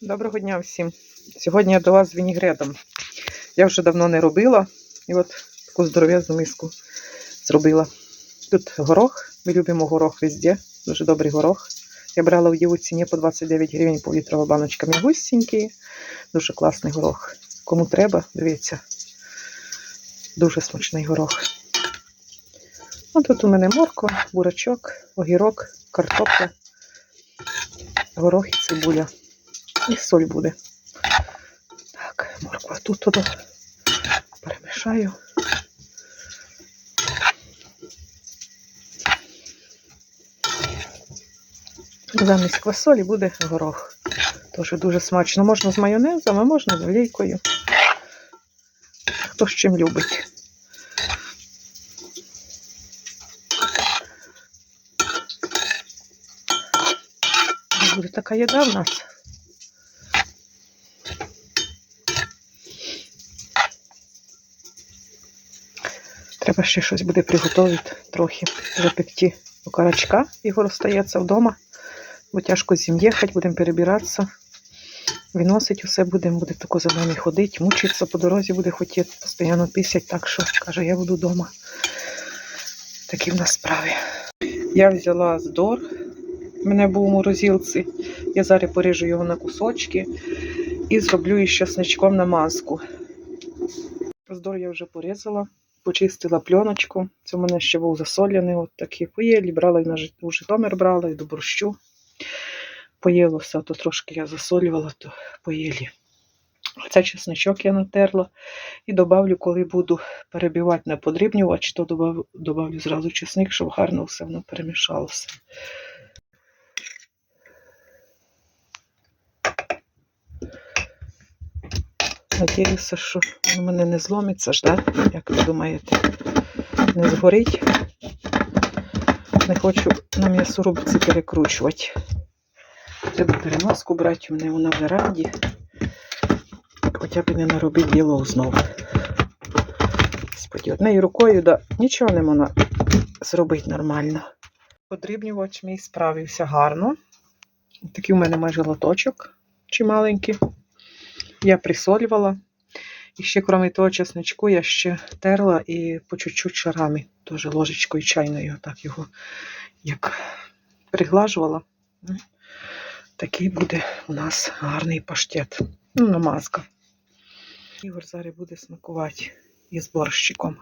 Доброго дня всім. Сьогодні я до вас з вінігретом. Я вже давно не робила. І от таку здоров'язну миску зробила. Тут горох. Ми любимо горох везде. Дуже добрий горох. Я брала в його ціні по 29 гривень по літрова баночка мігусінький. Дуже класний горох. Кому треба, дивіться. Дуже смачний горох. А тут у мене морква, бурачок, огірок, картопля, горох і цибуля. І соль буде. Так, морква тут туди перемішаю. Замість квасолі буде горох. Теж дуже смачно. Можна з майонезом, а можна з олійкою. Хто з чим любить. Буде така їда в нас. Треба ще щось буде приготувати трохи запекти окорочка. Ігор остається вдома, бо тяжко з ним їхати, будемо перебиратися. Виносить усе будемо, буде тако за нами ходити, мучитися по дорозі, буде хотіти постійно писати, так що каже, я буду вдома. Такі в нас справи. Я взяла здор, в мене був у морозилці. Я зараз поріжу його на кусочки і зроблю із чесничком намазку. Здор я вже порізала, почистила пленочку. Це в мене ще був засоляний, от такі поєлі. Брала і на у Житомир брала, і до борщу. Поїлося, то трошки я засолювала, то поїлі. Це чесничок я натерла і добавлю, коли буду перебивати на подрібнювач, то добав- добавлю зразу чесник, щоб гарно все воно перемішалося. Надіюся, що воно мене не зломиться ж, да? як ви думаєте? Не згорить. Не хочу на м'ясорубці перекручувати. Треба переноску брати, у мене вона в веранді. Хоча б не наробити діло знов. Господи, однією рукою, да, нічого не можна зробити нормально. Подрібнювач мій справився гарно. Такий у мене майже лоточок чималенький. Я присолювала. І ще, крім того чесночку, я ще терла і по чуть-чуть шарами, теж ложечкою чайною, так його як приглажувала. Ну, Такий буде у нас гарний паштет. Ну, намазка. Ігор зараз буде смакувати із борщиком.